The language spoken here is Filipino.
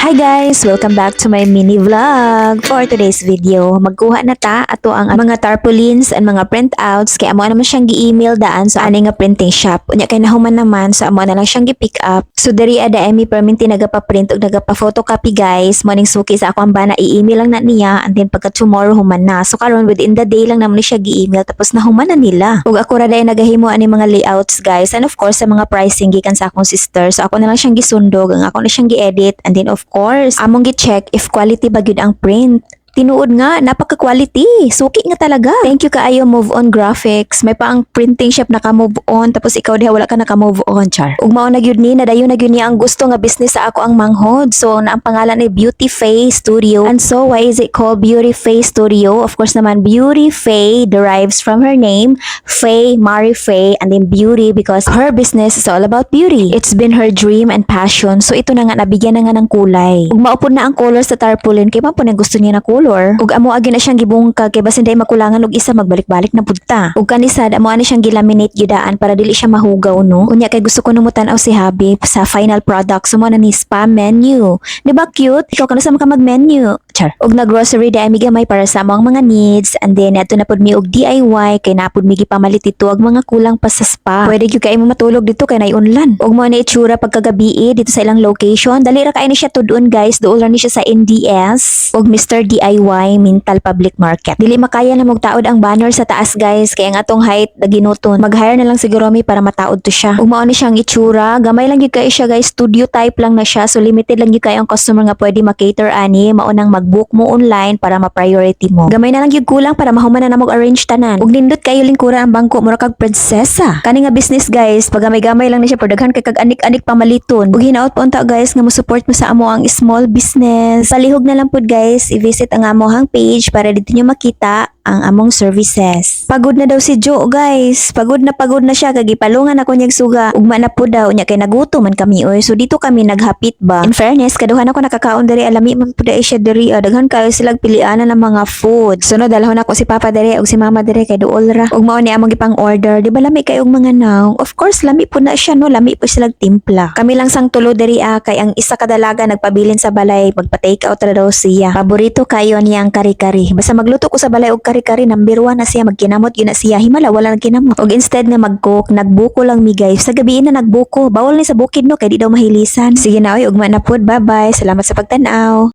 Hi guys! Welcome back to my mini vlog. For today's video, magkuha na ta ato ang mga tarpaulins and mga printouts kaya amo naman siyang gi-email daan sa ani nga printing shop. Unya kay nahuman naman sa amo na lang siyang gi-pick up. So diri ada emi perminti nagapa-print ug nagapa-photocopy guys. Morning suki sa ako ang bana i-email lang na niya and then pagka tomorrow human na. So karon within the day lang naman siya gi-email tapos nahuman na nila. Ug ako ra day nagahimo ani mga layouts guys and of course sa mga pricing gikan sa akong sister. So ako na lang siyang gisundog, ang ako na siyang gi-edit and then of course among gi-check if quality ba gyud ang print. Tinuod nga, napaka-quality. Suki nga talaga. Thank you kaayo Move On Graphics. May pa ang printing shop naka-move on tapos ikaw diha wala ka naka-move on, char. Ug mao na gyud ni nadayon na gyud niya ang gusto nga business sa ako ang manghod. So na ang pangalan ay Beauty Face Studio. And so why is it called Beauty Face Studio? Of course naman Beauty Faye derives from her name, Faye Mari Faye and then beauty because her business is all about beauty. It's been her dream and passion. So ito na nga nabigyan na nga ng kulay. Ug maupod na ang color sa tarpaulin kay man po na gusto niya na color. Ug amo agi na siyang gibungka kay basin day makulangan og isa magbalik-balik na punta. Ug kanisad amo ani siyang gilaminate gidaan para dili siya mahugaw no. Unya kay gusto ko numutan aw si Habib sa final product so mo na ni spa menu. Di ba cute? Ikaw kana sa ka mag-menu. Char. Og na grocery dai mi gamay para sa among mga needs and then ato na pud mi og DIY kay napud mi gipamalit dito og mga kulang pa sa spa. Pwede gyud kay mo matulog dito kay nay unlan. Og mo na itsura pagkagabi dito sa ilang location. Dali ra kay ni siya tudun guys. Duol ra ni siya sa NDS og Mr. DIY Mental Public Market. Dili makaya na mog taod ang banner sa taas guys kay ang atong height daginuton. Mag-hire na lang siguro mi para mataod to siya. Ug mao ni siyang itsura. Gamay lang gyud kay siya guys. Studio type lang na siya. So limited lang gyud kay ang customer nga pwede makater ani. Mao nang mag-book mo online para ma-priority mo. Gamay na lang gyud kulang para mahuman na namog arrange tanan. Ug nindot kayo lingkura ang bangko mura kag prinsesa. Kani nga business guys, pag gamay-gamay lang ni siya perdaghan kay kag anik-anik pamaliton. Ug hinaot pa unta guys nga mo support mo sa amo ang small business. Palihog na lang pud guys, i-visit ang amohang page para dito nyo makita ang among services. Pagod na daw si Joe, guys. Pagod na pagod na siya kag ipalungan ako niyag suga. Ugma na po daw nya kay nagutom man kami oy. So dito kami naghapit ba. In fairness, kaduhan ako nakakaon diri alami man pud siya diri. Ah. Daghan kayo silang pilianan ng mga food. Sunod dalhon ako si Papa diri ug si Mama diri kay duol ra. Ug mao ni among gipang order. Di ba lami kay og mga naong? Of course lami po na siya no. Lami po silang timpla. Kami lang sang tulo diri ah, kay ang isa kadalaga nagpabilin sa balay magpa-take out ra daw siya. Paborito kayo niya ang kari-kari. Basta magluto ko sa balay og kari-kari number one na siya magkinamot yun na siya. Himala wala nang kinamot. Og instead nga mag-cook, nagbuko lang mi guys. Sa gabi na nagbuko. Bawal ni sa bukid no kay di daw mahilisan. Sige na oy ugma na pud. Bye-bye. Salamat sa pagtanaw.